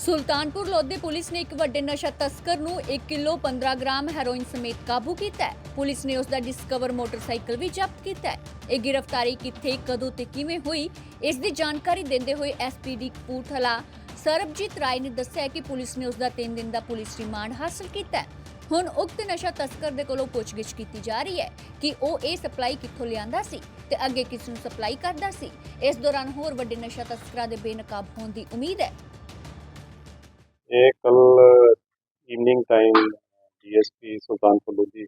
Sultanpur Lodhi police ਨੇ ਇੱਕ ਵੱਡੇ ਨਸ਼ਾ ਤਸਕਰ ਨੂੰ 1 ਕਿਲੋ 15 ਗ੍ਰਾਮ ਹੈਰੋਇਨ ਸਮੇਤ ਕਾਬੂ ਕੀਤਾ ਹੈ। ਪੁਲਿਸ ਨੇ ਉਸ ਦਾ ਡਿਸਕਵਰ ਮੋਟਰਸਾਈਕਲ ਵੀ ਜ਼ਬਤ ਕੀਤਾ ਹੈ। ਇਹ ਗ੍ਰਿਫਤਾਰੀ ਕਿੱਥੇ, ਕਦੋਂ ਤੇ ਕਿਵੇਂ ਹੋਈ, ਇਸ ਦੀ ਜਾਣਕਾਰੀ ਦਿੰਦੇ ਹੋਏ ਐਸਪੀਡੀ ਕਪੂਰਥਲਾ ਸਰਬਜੀਤ ਰਾਏ ਨੇ ਦੱਸਿਆ ਕਿ ਪੁਲਿਸ ਨੇ ਉਸ ਦਾ 3 ਦਿਨ ਦਾ ਪੁਲਿਸ ਰਿਮਾਂਡ ਹਾਸਲ ਕੀਤਾ ਹੈ। ਹੁਣ ਉਕਤ ਨਸ਼ਾ ਤਸਕਰ ਦੇ ਕੋਲੋਂ ਪੁੱਛਗਿੱਛ ਕੀਤੀ ਜਾ ਰਹੀ ਹੈ ਕਿ ਉਹ ਇਹ ਸਪਲਾਈ ਕਿੱਥੋਂ ਲਿਆਂਦਾ ਸੀ ਤੇ ਅੱਗੇ ਕਿਸ ਨੂੰ ਸਪਲਾਈ ਕਰਦਾ ਸੀ। ਇਸ ਦੌਰਾਨ ਹੋਰ ਵੱਡੇ ਨਸ਼ਾ ਤਸਕਰਾਂ ਦੇ ਬੇਨਕਾਬ ਹੋਣ ਦੀ ਉਮੀਦ ਹੈ। ਇਹ ਕੱਲ evening time DSP Sultanpur Lodhi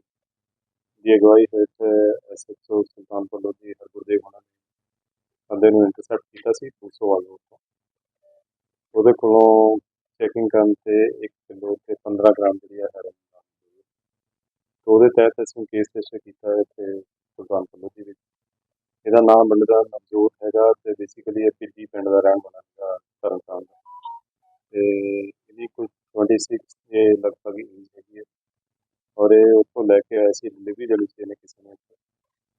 ਦੀ ਅਗਵਾਈ ਹੇਠ ਐਸਐਚਓ ਸੁਲਤਾਨਪੁਰ ਲੋਧੀ ਹਰਗੁਰਦੇਵ ਹੋਣਾ ਨੇ ਬੰਦੇ ਨੂੰ ਇੰਟਰਸੈਪਟ ਕੀਤਾ ਸੀ 200 ਵਾਲੋਂ ਤੋਂ ਉਹਦੇ ਕੋਲੋਂ ਚੈਕਿੰਗ ਕਰਨ ਤੇ 1 ਕਿਲੋ ਤੇ 15 ਗ੍ਰਾਮ ਜਿਹੜੀ ਹੈ। ਹੈਰੋਇਨ ਤੋਂ ਉਹਦੇ ਤਹਿਤ ਅਸੀਂ ਕੇਸ ਰਜਿਸਟਰ ਕੀਤਾ ਹੈ ਇੱਥੇ ਸੁਲਤਾਨਪੁਰ ਲੋਧੀ ਵਿੱਚ। ਇਹਦਾ ਨਾਮ ਬੰਦੇ ਦਾ ਨਵਜੋਤ ਹੈਗਾ ਤੇ ਬੇਸਿਕਲੀ ਇਹ ਪਿੱਲੀ ਪਿੰਡ ਦਾ ਰਹਿਣ ਵਾਲਾ ਹੈਗਾ ਤਰਨਤਾਰਨ ਦਾ। ਤੇ ਇਹਦੀ ਕੋਈ 26 ਦੇ ਲਗਭਗ ਏਜ ਹੈਗੀ ਹੈ। ਔਰ ਇਹ ਉੱਥੋਂ ਲੈ ਕੇ ਆਇਆ ਸੀ ਡਿਲੀਵਰੀ ਦੇ ਵਿੱਚ ਇਹਨੇ ਕਿਸੇ ਨੇ।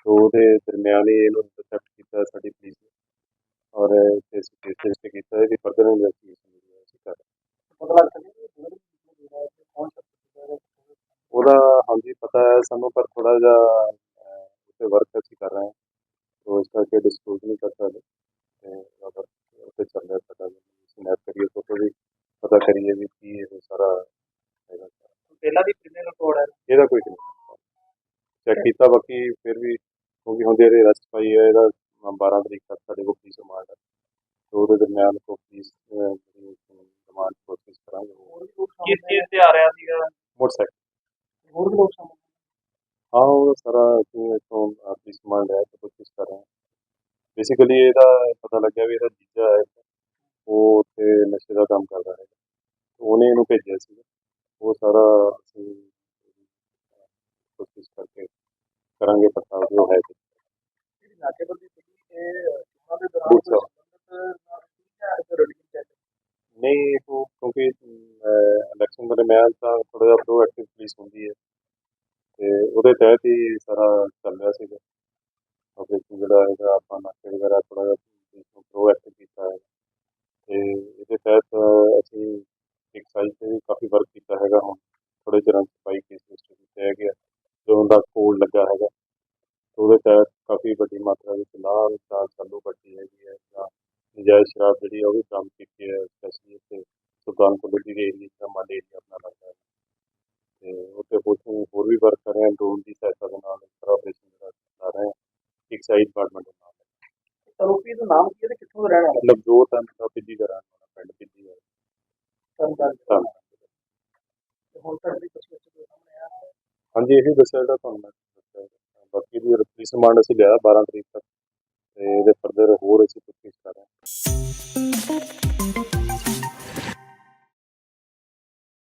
ਤੋਂ ਉਹਦੇ ਦਰਮਿਆਨ ਹੀ ਇਹਨੂੰ ਇੰਟਰਸੈਪਟ ਕੀਤਾ ਸਾਡੀ ਪੁਲਿਸ ਨੇ। ਔਰ ਅਸੀਂ ਕੇਸ ਰਜਿਸਟਰ ਕੀਤਾ ਹੈ ਕਿ ਫਰਦਰ ਇਨਵੈਸਟੀਗੇਸ਼ਨ ਜਿਹੜੀ ਹੈ ਅਸੀਂ ਕਰ ਰਹੇ ਹਾਂ। ਉਹਦਾ ਹਾਂਜੀ ਪਤਾ ਹੈ ਸਾਨੂੰ ਪਰ ਥੋੜਾ ਜਿਹਾ ਉੱਤੇ ਵਰਕ ਅਸੀਂ ਕਰ ਰਹੇ ਹਾਂ। ਇਸ ਕਰਕੇ ਡਿਸਕਲੋਜ਼ ਨਹੀਂ ਕਰ ਸਕਦੇ ਤੇ ਅਗਰ ਉੱਤੇ ਚੱਲ ਰਿਹਾ ਪਤਾ ਸਨੈਪ ਕਰੀਏ ਤਾਂ ਵੀ ਪਤਾ ਕਰੀਏ ਵੀ ਸਾਰਾ ਹੈਗਾ। ਪਹਿਲਾਂ ਦੀ ਪ੍ਰੀਮੀਅਰ ਰਿਕਾਰਡ ਹੈ ਇਹਦਾ ਕੋਈ ਨਹੀਂ। ਚੈੱਕ ਕੀਤਾ ਬਾਕੀ ਫਿਰ ਵੀ ਕਿਉਂਕਿ ਹੁਣ ਜਿਹੜੇ ਰਸਟ ਪਾਈ ਹੈ ਇਹਦਾ 12 ਤਰੀਕ ਤੱਕ ਸਾਡੇ ਕੋਲ ਪੁਲਿਸ ਰਿਮਾਂਡ ਹੈ ਤੇ ਉਹਦੇ ਦਰਮਿਆਨ ਕੋ ਪੁਲਿਸ ਰਿਮਾਂਡ ਪ੍ਰੋਸੈਸ ਕਰਾਂਗੇ। ਉਹ ਕਿਸ ਚੀਜ਼ ਤੇ ਆ ਰਿਹਾ ਸੀਗਾ? ਮੋਟਰਸਾਈਕਲ। ਹੋਰ ਵੀ ਲੋਕ ਸਾਹਮਣੇ ਹਾਂ? ਉਹ ਸਾਰਾ ਅਸੀਂ ਇਥੋਂ ਪੁਲਿਸ ਰਿਮਾਂਡ ਹੈ ਤੇ ਕੋਸ਼ਿਸ਼ ਕਰ ਰਹੇ ਹਾਂ। ਬੇਸਿਕਲੀ ਇਹਦਾ ਪਤਾ ਲੱਗਿਆ ਵੀ ਇਹਦਾ ਜੀਜਾ ਹੈ ਉਹ ਉੱਥੇ ਨਸ਼ੇ ਦਾ ਕੰਮ ਕਰਦਾ ਹੈ ਉਹਨੇ ਇਹਨੂੰ ਭੇਜਿਆ ਸੀ। ਉਹ ਸਾਰਾ ਅਸੀਂ ਕੋਸ਼ਿਸ਼ ਕਰਕੇ ਕਰਾਂਗੇ ਪਤਾ ਜੋ ਹੈ ਦੇ ਚੈੱਕ ਨਹੀਂ ਉਹ ਕਿਉਂਕਿ ਇਲੈਕਸ਼ਨ ਦਰਮਿਆਨ ਤਾਂ ਥੋੜਾ ਜਿਹਾ ਪ੍ਰੋਐਕਟਿਵ ਪੁਲਿਸ ਹੁੰਦੀ ਹੈ। ਤੇ ਉਹਦੇ ਤਹਿਤ ਹੀ ਸਾਰਾ ਚੱਲ ਰਿਹਾ ਸੀਗਾ। ਆਪਰੇਸ਼ਨ ਜਿਹੜਾ ਹੈਗਾ ਆਪਾਂ ਨਾਕੇ ਵਗੈਰਾ ਥੋੜਾ ਜਿਹਾ ਪੁਲਿਸ ਨੂੰ ਪ੍ਰੋਐਕਟਿਵ ਕੀਤਾ। 22 ਕੇਸ ਰਜਿਸਟਰ ਕੀਤਾ ਗਿਆ ਜ਼ੋਨ ਦਾ ਕੋਡ ਲੱਗਾ ਹੈਗਾ ਉਹਦੇ ਤਹਿਤ ਕਾਫੀ ਵੱਡੀ ਮਾਤਰਾ ਵਿੱਚ ਲਾਲ ਦਾ ਸਾਨੂੰ ਕੱਟੀ ਹੈਗੀ ਹੈ ਜਾਂ ਨਜਾਇਜ਼ ਸ਼ਰਾਬ ਜਿਹੜੀ ਹੈ ਉਹ ਵੀ ਕੰਮ ਕੀਤੀ ਹੈ ਸਪੈਸ਼ਲੀ ਇੱਥੇ ਸੁਲਤਾਨਪੁਰ ਲੋਧੀ ਦੇ ਏਰੀਆ ਦਾ ਮਾਲ ਏਰੀਆ ਆਪਣਾ ਲੱਗਦਾ ਹੈ। ਤੇ ਉੱਤੇ ਪੁਲਿਸ ਹੋਰ ਵੀ ਵਰਕ ਕਰ ਰਹੇ ਹਾਂ ਡਰੋਨ ਦੀ ਸਹਾਇਤਾ ਦੇ ਨਾਲ ਇਸ ਤਰ੍ਹਾਂ ਆਪਰੇਸ਼ਨ ਜਿਹੜਾ ਚਲਾ ਰਹੇ ਹਾਂ ਇੱਕ ਸਾਈਡ ਡਿਪਾਰਟਮੈਂਟ ਦੇ ਨਾਲ। ਆਰੋਪੀ ਦਾ ਨਾਮ ਕੀ ਹੈ ਤੇ ਕਿੱਥੋਂ ਦਾ ਰਹਿਣ ਵਾਲਾ? ਨਵਜੋਤ ਅੰਤ ਦਾ ਪਿੱਜੀ ਦਾ ਰਹਿਣ ਵਾਲਾ ਪਿੰਡ ਪਿੱਜੀ ਦਾ ਤਰਨਤਾਰਨ ਹਾਂਜੀ, ਇਹੀ ਦੱਸਿਆ ਜਿਹੜਾ ਤੁਹਾਨੂੰ ਮੈਂ ਦੱਸਿਆ। ਬਾਕੀ ਦੀ ਪੁਲਿਸ ਰਿਮਾਂਡ ਅਸੀਂ ਲਿਆ 12 ਤਰੀਕ ਤੱਕ ਤੇ ਇਹਦੇ ਫਰਦਰ ਹੋਰ